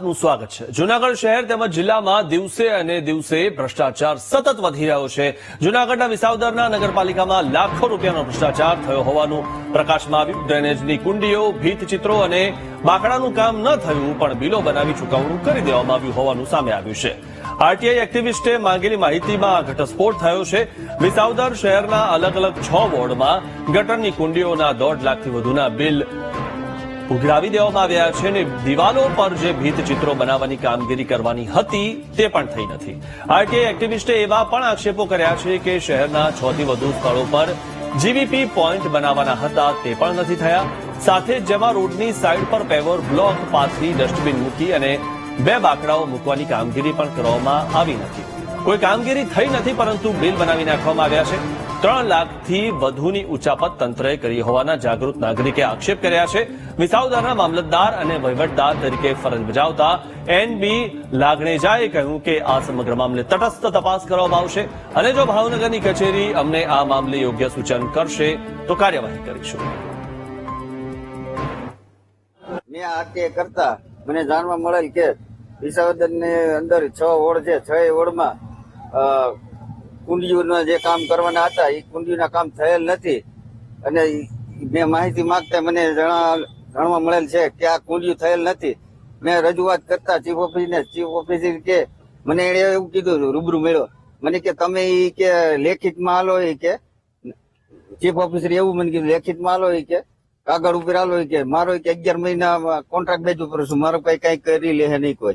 આપનું સ્વાગત છે. જુનાગઢ શહેર તેમજ જિલ્લામાં દિવસે અને દિવસે ભ્રષ્ટાચાર સતત વધી રહ્યો છે. જુનાગઢના વિસાવદરના નગરપાલિકામાં લાખો રૂપિયાનો ભ્રષ્ટાચાર થયો હોવાનું પ્રકાશમાં આવ્યું. ડ્રેનેજની કુંડીઓ, ભીતચિત્રો અને બાકડાનું કામ ન થયું પણ બિલો બનાવી ચૂકવણું કરી દેવામાં આવ્યું હોવાનું સામે આવ્યું છે. આરટીઆઈ એક્ટિવિસ્ટે માંગેલી માહિતીમાં ઘટસ્ફોટ થયો છે. વિસાવદર શહેરના અલગ અલગ છ વોર્ડમાં ગટરની કુંડીઓના દોઢ લાખથી વધુના બિલ ઉઘરાવી દેવામાં આવ્યા છે અને દિવાલો પર જે ભીતચિત્રો બનાવવાની કામગીરી કરવાની હતી તે પણ થઈ નથી. આરટીઆઈ એક્ટિવિસ્ટે એવા પણ આક્ષેપો કર્યા છે કે શહેરના છ થી વધુ સ્થળો પર જીવીપી પોઈન્ટ બનાવવાના હતા તે પણ નથી થયા. સાથે જેમાં રોડની સાઈડ પર પેવર બ્લોક પાથરી ડસ્ટબિન મૂકી અને બે બાકડાઓ મૂકવાની કામગીરી પણ કરવામાં આવી નથી. કોઈ કામગીરી થઈ નથી પરંતુ બિલ બનાવી નાખવામાં આવ્યા છે. ત્રણ લાખથી વધુની ઉચાપત તંત્રએ કરી હોવાના જાગૃત નાગરિકે આક્ષેપ કર્યા છે. વિસાવદરના મામલતદાર અને વહીવટદાર તરીકે ફરજ બજાવતા એનબી લાગણેજાએ કહ્યું કે આ સમગ્ર મામલે તટસ્થ તપાસ કરવામાં આવશે અને જો ભાવનગરની કચેરી અમને આ મામલે યોગ્ય સૂચન કરશે તો કાર્યવાહી કરીશું. મેં આ તે કરતા મને જાણવા મળેલ કે વિસાવદર અંદર છ વોર્ડ છે છ અ, કુંડીઓના જે કામ કરવાના હતા એ કુંડીઓના કામ થયેલ નથી. અને મેં માહિતી માંગતા મને જણા- જાણવા મળેલ છે કે આ કુંડીઓ થયેલ નથી. મેં રજૂઆત કરતા ચીફ ઓફિસને ચીફ ઓફિસર કે, મને એણે એવું કીધું રૂબરૂ મળ્યો. મને કે, તમે એ કે લેખિતમાં આલો એ કે. ચીફ ઓફિસર એવું મને કીધું, લેખિતમાં આલો એ કે, કાગળ ઉપર ઈ કે. મારો કે અગિયાર મહિના કોન્ટ્રાક્ટ બેજ ઉપર છું. મારો કઈ કઈ કરી લે નહીં કોઈ.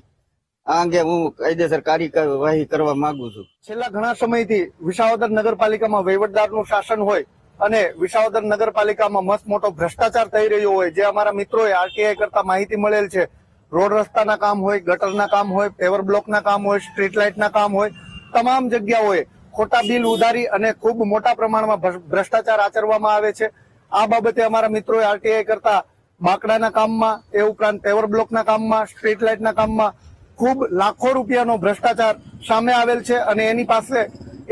આ અંગે હું કાયદેસર કાર્યવાહી કરવા માંગુ છું. છેલ્લા ઘણા સમયથી વિસાવદર નગરપાલિકામાં વહીવટદારનું શાસન હોય અને વિસાવદર નગરપાલિકામાં મસ્ત મોટો ભ્રષ્ટાચાર થઈ રહ્યો હોય, જે અમારા મિત્રોએ આરટીઆઈ કરતા માહિતી મળેલ છે. રોડ રસ્તાના કામ હોય, ગટરના કામ હોય પેવર બ્લોકના કામ હોય સ્ટ્રીટ લાઇટના કામ હોય, તમામ જગ્યાઓએ ખોટા બિલ ઉધારી અને ખૂબ મોટા પ્રમાણમાં ભ્રષ્ટાચાર આચરવામાં આવે છે. આ બાબતે અમારા મિત્રોએ આરટીઆઈ કરતા બાકડાના કામમાં, એ ઉપરાંત પેવર બ્લોકના કામમાં સ્ટ્રીટ લાઇટના કામમાં ખૂબ લાખો રૂપિયાનો ભ્રષ્ટાચાર સામે આવેલ છે અને એની પાસે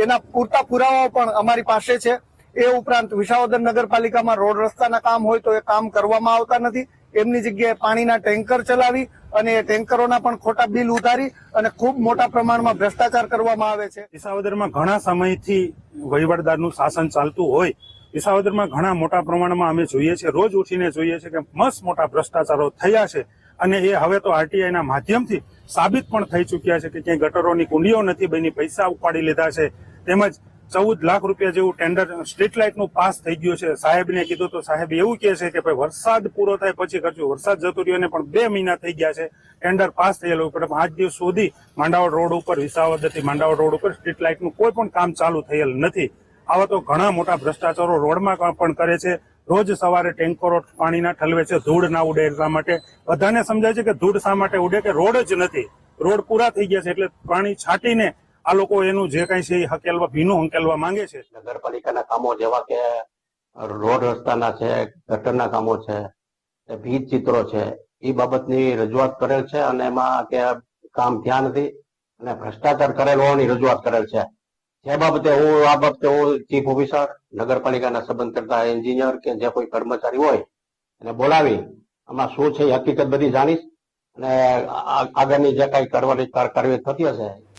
એના પૂરતા પુરાવાઓ પણ અમારી પાસે છે. એ ઉપરાંત વિસાવદર નગરપાલિકામાં રોડ રસ્તાના કામ હોય તો એ કામ કરવામાં આવતા નથી. એમની જગ્યાએ પાણીના ટેન્કર ચલાવી અને એ ટેન્કરોના પણ ખોટા બિલ ઉતારી અને ખૂબ મોટા પ્રમાણમાં ભ્રષ્ટાચાર કરવામાં આવે છે. વિસાવદરમાં ઘણા સમયથી વહીવટદારનું શાસન ચાલતું હોય, વિસાવદરમાં ઘણા મોટા પ્રમાણમાં અમે જોઈએ છીએ, રોજ ઉઠીને જોઈએ છીએ કે મસ્ત મોટા ભ્રષ્ટાચારો થયા છે. અને એ હવે તો આરટીઆઈના માધ્યમથી સાબિત પણ થઈ ચૂક્યા છે કે ક્યાંય ગટરોની કુંડીઓ નથી બની, પૈસા ઉપાડી લીધા છે. તેમજ ચૌદ લાખ રૂપિયા જેવું ટેન્ડર સ્ટ્રીટ લાઇટનું પાસ થઈ ગયું છે. સાહેબને કીધું તો સાહેબ એવું કહે છે કે ભાઈ વરસાદ પૂરો થાય પછી કરજો વરસાદ જતો રહ્યો પણ બે મહિના થઈ ગયા છે. ટેન્ડર પાસ થયેલું પણ આજ દિવસ સુધી માંડાવડ રોડ ઉપર, વિસાવદરથી માંડાવડ રોડ ઉપર સ્ટ્રીટ લાઇટનું કોઈ પણ કામ ચાલુ થયેલ નથી. આવા તો ઘણા મોટા ભ્રષ્ટાચારો રોડમાં પણ કરે છે. રોજ સવારે ટેન્કરો પાણીના ઠલવે છે, ધૂળ ના ઉડે એટલા માટે. બધાને સમજાય છે કે ધૂળ શા માટે ઉડે? કે રોડ જ નથી. રોડ પૂરા થઈ ગયા છે એટલે પાણી છાંટીને આ લોકો એનું જે કઈ છે હકેલવા, ભીનું હકેલવા માંગે છે. નગરપાલિકાના કામો જેવા કે રોડ રસ્તાના છે, ગટરના કામો છે ભીત ચિત્રો છે, એ બાબતની રજૂઆત કરેલ છે અને એમાં કે કામ થયા નથી અને ભ્રષ્ટાચાર કરેલ હોવાની રજૂઆત કરેલ છે. જે બાબતે હું, આ બાબતે હું ચીફ ઓફિસર, નગરપાલિકાના સંબંધ કરતા એન્જિનિયર કે જે કોઈ કર્મચારી હોય, એને બોલાવી, આમાં શું છે હકીકત બધી જાણીશ. અને આગળની જે કઈ કરવાની કાર- કાર્યવાહી થતી હશે